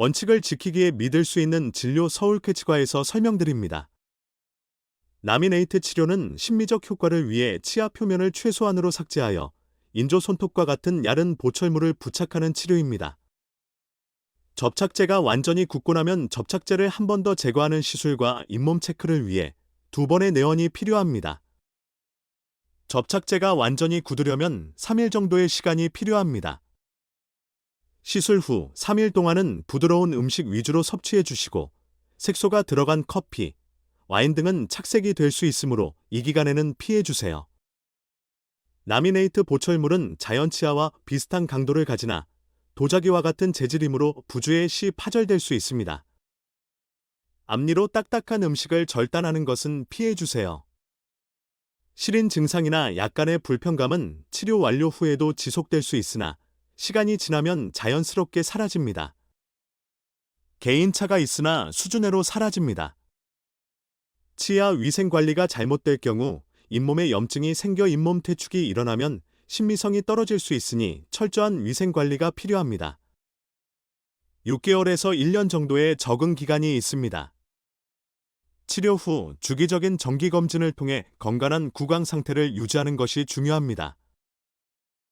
원칙을 지키기에 믿을 수 있는 진료 서울캐치과에서 설명드립니다. 라미네이트 치료는 심미적 효과를 위해 치아 표면을 최소한으로 삭제하여 인조 손톱과 같은 얇은 보철물을 부착하는 치료입니다. 접착제가 완전히 굳고 나면 접착제를 한 번 더 제거하는 시술과 잇몸 체크를 위해 두 번의 내원이 필요합니다. 접착제가 완전히 굳으려면 3일 정도의 시간이 필요합니다. 시술 후 3일 동안은 부드러운 음식 위주로 섭취해 주시고 색소가 들어간 커피, 와인 등은 착색이 될 수 있으므로 이 기간에는 피해 주세요. 라미네이트 보철물은 자연 치아와 비슷한 강도를 가지나 도자기와 같은 재질이므로 부주의 시 파절될 수 있습니다. 앞니로 딱딱한 음식을 절단하는 것은 피해 주세요. 시린 증상이나 약간의 불편감은 치료 완료 후에도 지속될 수 있으나 시간이 지나면 자연스럽게 사라집니다. 개인차가 있으나 수준으로 사라집니다. 치아 위생 관리가 잘못될 경우 잇몸에 염증이 생겨 잇몸 퇴축이 일어나면 신미성이 떨어질 수 있으니 철저한 위생 관리가 필요합니다. 6개월에서 1년 정도의 적응 기간이 있습니다. 치료 후 주기적인 정기 검진을 통해 건강한 구강 상태를 유지하는 것이 중요합니다.